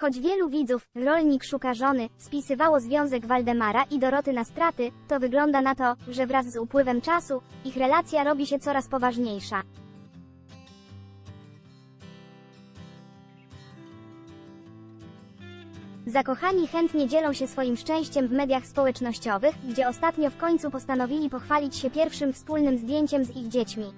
Choć wielu widzów, rolnik szuka żony, spisywało związek Waldemara i Doroty na straty, to wygląda na to, że wraz z upływem czasu, ich relacja robi się coraz poważniejsza. Zakochani chętnie dzielą się swoim szczęściem w mediach społecznościowych, gdzie ostatnio w końcu postanowili pochwalić się pierwszym wspólnym zdjęciem z ich dziećmi.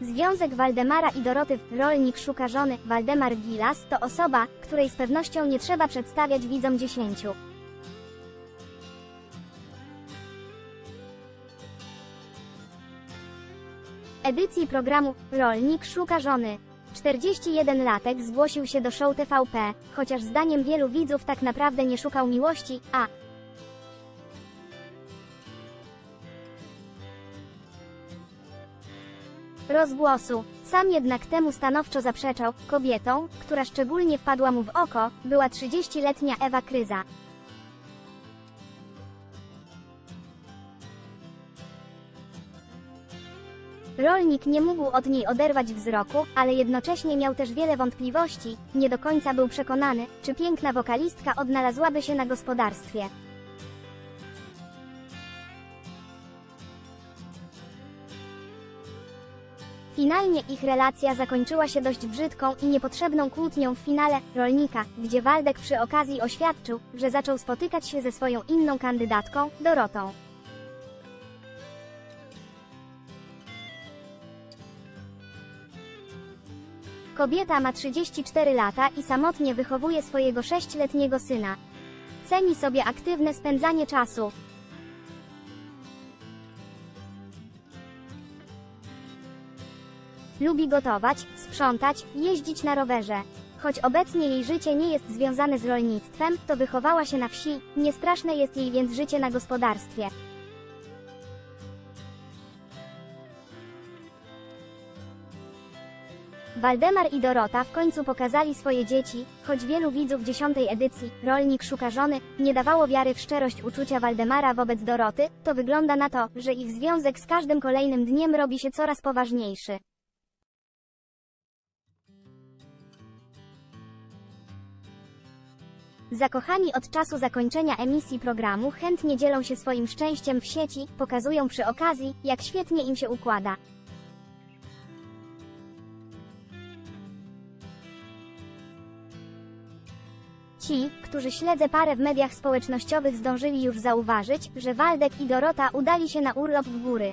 Związek Waldemara i Doroty Rolnik szuka żony, Waldemar Gilas, to osoba, której z pewnością nie trzeba przedstawiać widzom dziesięciu. Edycji programu Rolnik szuka żony. 41-latek zgłosił się do show TVP, chociaż zdaniem wielu widzów tak naprawdę nie szukał miłości, a rozgłosu. Sam jednak temu stanowczo zaprzeczał. Kobietą, która szczególnie wpadła mu w oko, była 30-letnia Ewa Kryza. Rolnik nie mógł od niej oderwać wzroku, ale jednocześnie miał też wiele wątpliwości, nie do końca był przekonany, czy piękna wokalistka odnalazłaby się na gospodarstwie. Finalnie ich relacja zakończyła się dość brzydką i niepotrzebną kłótnią w finale Rolnika, gdzie Waldek przy okazji oświadczył, że zaczął spotykać się ze swoją inną kandydatką, Dorotą. Kobieta ma 34 lata i samotnie wychowuje swojego 6-letniego syna. Ceni sobie aktywne spędzanie czasu. Lubi gotować, sprzątać, jeździć na rowerze. Choć obecnie jej życie nie jest związane z rolnictwem, to wychowała się na wsi, niestraszne jest jej więc życie na gospodarstwie. Waldemar i Dorota w końcu pokazali swoje dzieci, choć wielu widzów dziesiątej edycji, Rolnik szuka żony, nie dawało wiary w szczerość uczucia Waldemara wobec Doroty, to wygląda na to, że ich związek z każdym kolejnym dniem robi się coraz poważniejszy. Zakochani od czasu zakończenia emisji programu chętnie dzielą się swoim szczęściem w sieci, pokazują przy okazji, jak świetnie im się układa. Ci, którzy śledzę parę w mediach społecznościowych zdążyli już zauważyć, że Waldek i Dorota udali się na urlop w góry.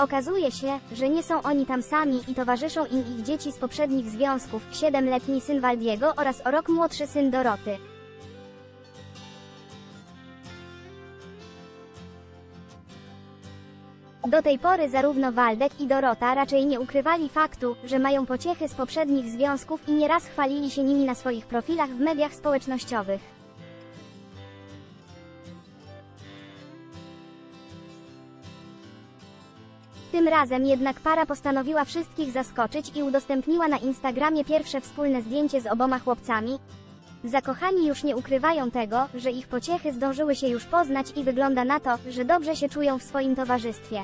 Okazuje się, że nie są oni tam sami i towarzyszą im ich dzieci z poprzednich związków, siedemletni syn Waldiego oraz o rok młodszy syn Doroty. Do tej pory zarówno Waldek i Dorota raczej nie ukrywali faktu, że mają pociechy z poprzednich związków i nieraz chwalili się nimi na swoich profilach w mediach społecznościowych. Tym razem jednak para postanowiła wszystkich zaskoczyć i udostępniła na Instagramie pierwsze wspólne zdjęcie z oboma chłopcami. Zakochani już nie ukrywają tego, że ich pociechy zdążyły się już poznać i wygląda na to, że dobrze się czują w swoim towarzystwie.